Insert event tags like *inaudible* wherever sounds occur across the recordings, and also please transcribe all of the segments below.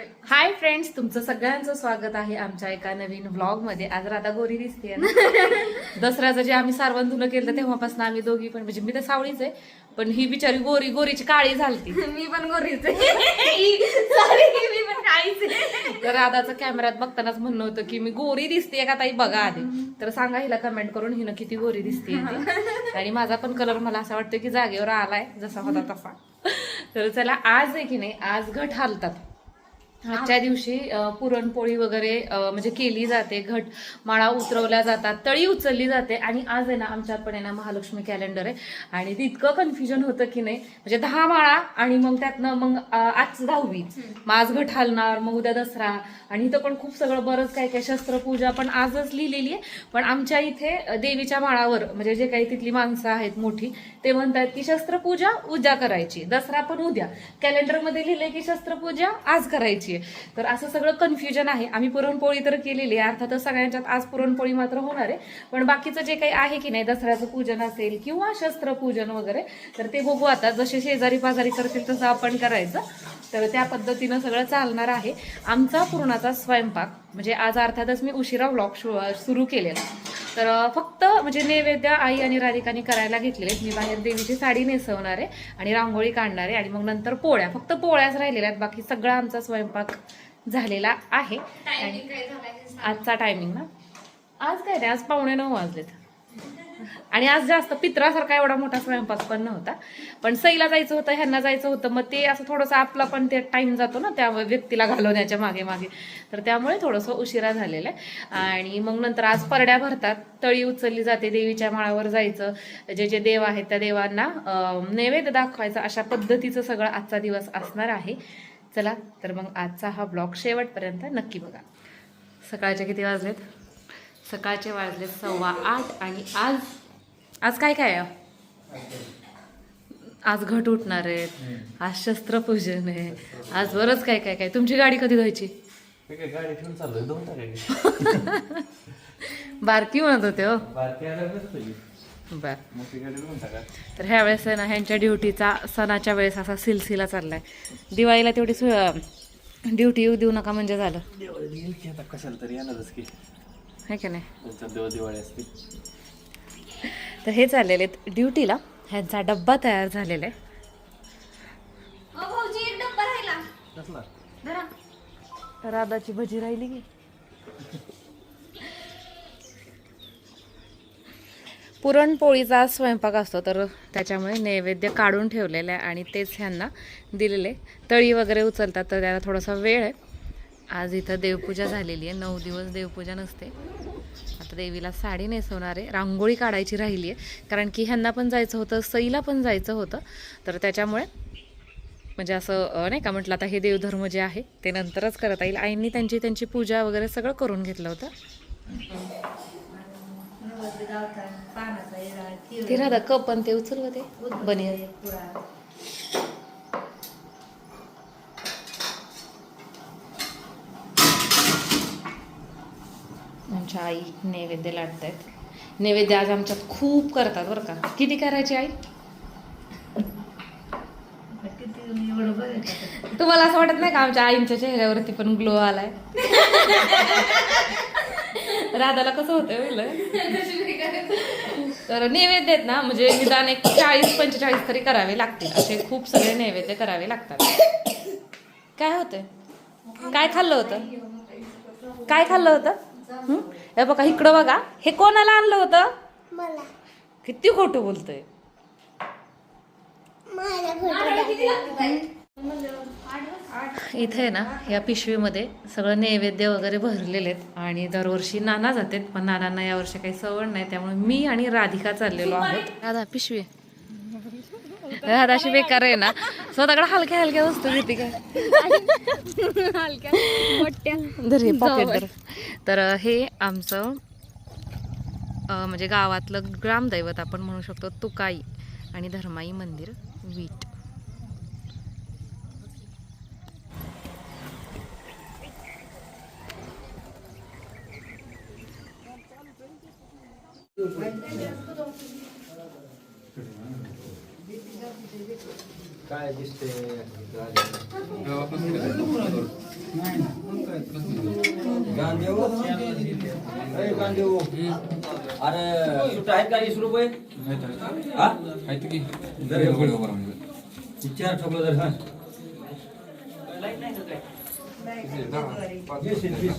Hi friends तुमचं सगळ्यांचं स्वागत आहे आमच्या एका नवीन व्लॉगमध्ये आज राधा गोरी दिसते *laughs* दसऱ्याचं जे आम्ही सारवण धुणं केलं तेव्हापासून आम्ही दोघी पण म्हणजे मी तर सावळीच आहे पण ही बिचारी गोरी गोरीची काळी झालती. *laughs* मी पण गोरीच *laughs* मी पण. तर राधाचं कॅमेऱ्यात बघतानाच म्हणणं होतं की मी गोरी दिसते का ताई? बघा आधी. तर सांगा हिला कमेंट करून हिनं किती गोरी दिसते आणि माझा पण कलर मला असं वाटतं की जागेवर आलाय जसा होता तसा. तर चला आज आहे की नाही आज घट हालतात. आजच्या दिवशी पुरणपोळी वगैरे म्हणजे केली जाते. घट माळा उतरवल्या जातात तळी उचलली जाते आणि आज आहे ना आमच्यात पण आहे ना महालक्ष्मी कॅलेंडर आहे. आणि ते इतकं कन्फ्युजन होतं की नाही म्हणजे दहा माळा आणि मग त्यातनं मग आज दहावी. मग आज घट हालणार मग उद्या दसरा. आणि इथं पण खूप सगळं बरंच काय काय शस्त्रपूजा पण आजच लिहिलेली आहे. पण आमच्या इथे देवीच्या माळावर म्हणजे जे काही तिथली माणसं आहेत मोठी ते म्हणतात की शस्त्रपूजा उद्या करायची. दसरा पण उद्या. कॅलेंडरमध्ये लिहिलंय की शस्त्रपूजा आज करायची. आहे. तर असं सगळं कन्फ्युजन आहे. आम्ही पुरणपोळी तर केलेली आहे. अर्थातच सगळ्यांच्यात आज पुरणपोळी मात्र होणार आहे. पण बाकीचं जे काही आहे की नाही दसऱ्याचं पूजन असेल किंवा शस्त्रपूजन वगैरे तर ते बघू आता. जसे शेजारी पाजारी करतील तसं आपण करायचं. तर त्या पद्धतीनं सगळं चालणार आहे. आमचा पूर्णाचा स्वयंपाक म्हणजे आज अर्थातच मी उशिरा व्लॉग सुरू केलेला. तर फक्त म्हणजे नैवेद्य आई आणि राधिकाने करायला घेतलेले आहेत. मी बाहेर देवीची साडी नेसवणार आहे आणि रांगोळी काढणार आहे आणि मग नंतर पोळ्या. फक्त पोळ्याच राहिलेल्या आहेत. बाकी सगळा आमचा स्वयंपाक झालेला आहे? आजचा टायमिंग ना? आज काय नाही आज पावणे नऊ वाजलेत. आणि आज जास्त पित्रासारखा एवढा मोठा स्वयंपाक पण नव्हता. पण सईला जायचं होतं ह्यांना जायचं होतं. मग ते असं थोडंसं आपला पण ते टाइम जातो ना त्या व्यक्तीला घालवण्याच्या मागे मागे. तर त्यामुळे थोडंसं उशिरा झालेलं आहे. आणि मग नंतर आज परड्या भरतात. तळी उचलली जाते देवीच्या माळावर जायचं. जे जे देव आहेत त्या देवांना नैवेद्य दाखवायचं अशा पद्धतीचं सगळं आजचा दिवस असणार आहे. चला तर मग आजचा हा ब्लॉग शेवटपर्यंत नक्की बघा. सकाळचे किती वाजलेत? सकाळचे वाजले सव्वा आठ आणि आज आज काय काय आहे? आज घट उठणार आहेत. आज शस्त्रपूजन आहे. आज बरंच काय काय काय. तुमची गाडी कधी धुवायची? ते काय गाडी ठेवून चाललोय. दोन टाकायची *laughs* बारकी म्हणत होते हो. बर. तर ह्या वेळेस ना ह्यांच्या ड्युटीचा सणाच्या वेळेस असा सिलसिला चाललाय. दिवाळीला तेवढी ड्युटी येऊ देऊ नका म्हणजे झालं. की है की नाही? त्यांच्या देव दिवाळी असते. तर हे चाललेले आहेत ड्युटीला. ह्यांचा डब्बा तयार झालेला आहे. अहो, भाऊजी एक डब्बा राहिला. कसला? धरा. राधाची भजी राहिली की. पुरणपोळीचा स्वयंपाक असतो तर त्याच्यामुळे नैवेद्य काढून ठेवलेलं आहे आणि तेच ह्यांना दिलेले. तळी वगैरे उचलतात तर त्याला थोडासा वेळ आहे. आज इथं देवपूजा झालेली आहे. नऊ दिवस देवपूजा नसते. आता देवीला साडी नेसवणार आहे रांगोळी काढायची राहिली आहे. कारण की ह्यांना पण जायचं होतं सईला पण जायचं होतं. तर त्याच्यामुळे म्हणजे असं नाही का म्हटलं आता हे देवधर्म जे आहे ते नंतरच करता येईल. आईंनी त्यांची त्यांची पूजा वगैरे सगळं करून घेतलं होतं. ते राधा कप पण ते उचल ते. बनियर आमच्या आई नैवेद्य लाटत आहेत नैवेद्य आज आमच्यात खूप करतात बरं का. किती करायची आई? तुम्हाला असं वाटत नाही का आमच्या आईंच्या चेहऱ्यावरती पण ग्लो आलाय? राधाला कसं होतं तर नैवेद्य आहेत ना म्हणजे निदान एक चाळीस पंचेचाळीस तरी करावे लागतील. असे खूप सगळे नैवेद्य करावे लागतात. काय होतंय? काय खाल्लं होतं? काय खाल्लं होतं? हं? हे बघा इकडं बघा. हे कोणाला आणलं होतं? मला. किती खोटं बोलतोय. मला इथे ना या पिशवीमध्ये सगळं नैवेद्य वगैरे भरलेले आहेत आणि दरवर्षी नाना जातात पण नानांना यावर्षी काही सवड नाही त्यामुळे मी आणि राधिका चाललेलो आहोत. राधा पिशवी. राधा अशी बेकार आहे ना. स्वतःकडे हलक्या हलक्या वस्तू घेते काय? हलक्या. तर हे आमचं म्हणजे गावातलं ग्रामदैवत आपण म्हणू शकतो तुकाई आणि धर्माई मंदिर वीट. काय दिसते? गांधेव अरे गांधेव अरे सुट्टा आहेत का वीस रुपये हा दर हे? बघ. हे चार ठोकलं तर हा. वीस आहेत, वीस.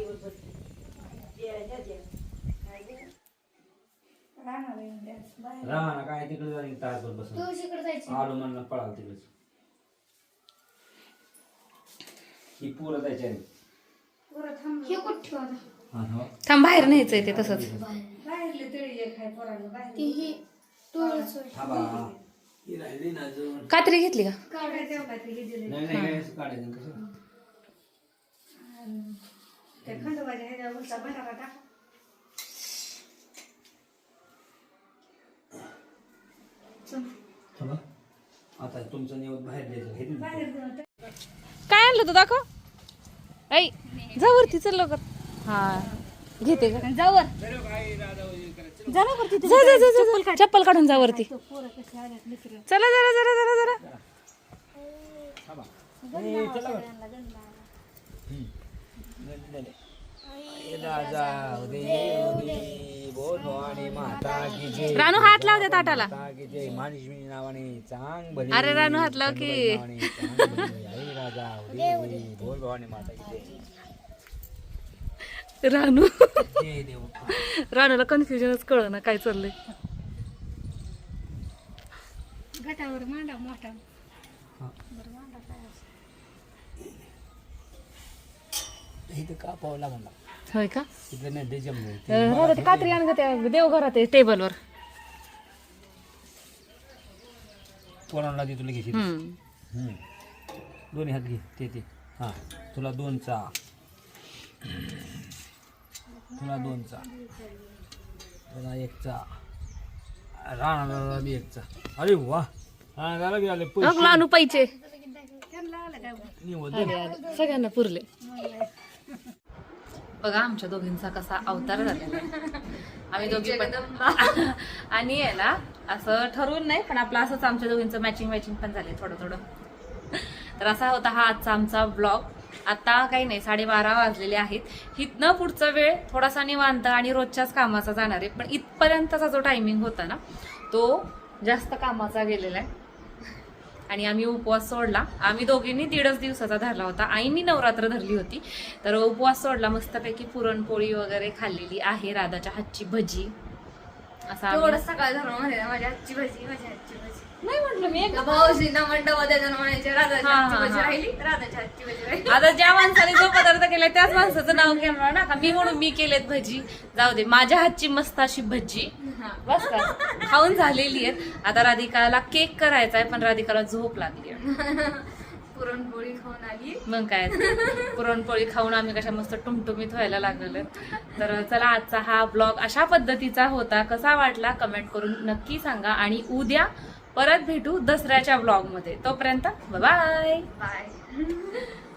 गडीवर राहा काय तिकडे जाईल तासभर बसून. जायचं. आलो म्हणलं पळाल तिकडेच. ही पोरं आहे. हे कुठं? हा, हो. थांब बाहेर न्यायचंय ते तसंच. ती ही हा. ही राहिली ना अजून. कात्री घेतली का? काढायचं नाही नाही काय असं काढायचं कसं थांबा. आता तुमचं निवड बाहेर द्यायचं हे नाही. काय आणलं तू दाखव. ऐ जा वरती चल लवकर. हा घेते का जावर जा जा जा जा, जा चप्पल काढून जा वरती. चला जरा जरा जरा जरा. चला बरं. रानू हात लाव त्या ताटाला. अरे रानू हात लाव की. रानू. रानूला कन्फ्युजनच कळ ना काय चाललंय. गटावर मांडा मोठा. इथं का पावला म्हणला होय का? तिथलं नाही ते जमलं ते अं, राहू दे, ते कात्री आण ग त्या देवघरात आहे टेबलवर. पोरांना दे तुला घेशील हम्म. हम्म. दोन्ही हात घे ते ते. हां तुला दोन चा तुला दोन चा तुला एक चा राणाला बी एक चा अरे वा. राणाला बी आले अग पैसे. लानू पाहिजे निवड. सगळ्यांना पुरले. बघा आमच्या दोघींचा कसा अवतार झालेला. *laughs* आम्ही दोघी *laughs* आणि आहे ना असं ठरवून नाही पण आपलं असंच आमच्या दोघींचं मॅचिंग मॅचिंग पण झाले थोडं थोडं तर असा होता हा आजचा आमचा ब्लॉग आता काही नाही साडेबारा वाजलेले आहेत. इथनं पुढचा वेळ थोडासा निवांत आणि रोजच्याच कामाचा जाणार आहे. पण इथपर्यंतचा जो टायमिंग होता ना तो जास्त कामाचा गेलेला आहे. आणि आम्ही उपवास सोडला. आम्ही दोघींनी दीडच दिवसाचा धरला होता. आईनी नवरात्र धरली होती. तर उपवास सोडला. मस्तपैकी पुरणपोळी वगैरे खाल्लेली आहे. राधाच्या हातची भजी. असा सकाळ धरून माझ्या हातची भाजी माझ्या हातची भाजी. नाही म्हटलं मी एक भाऊजींना मंडप त्याच्या म्हणायचे राधाची हा, हातची हा, भाजी हा. राहिली राधाची हातची भाजी राहिली आता ज्या माणसाने जो पदार्थ केलाय त्याच माणसाचं नाव घेणार ना. का मी म्हणून मी केलेत भजी. जाऊ दे. माझ्या हातची मस्त अशी भजी. बस का? खाऊन झालेली आहेत. आता राधिकाला केक करायचा आहे पण राधिकाला झोप लागली आहे. पुरणपोळी खाऊन आली. मग काय? पुरणपोळी खाऊन आम्ही कशा मस्त टुमटुमीत व्हायला लागलेलो तर चला आजचा हा ब्लॉग अशा पद्धतीचा होता. कसा वाटला? कमेंट करून नक्की सांगा. आणि उद्या परत भेटू दसऱ्याच्या ब्लॉगमध्ये तोपर्यंत बाय बाय *laughs*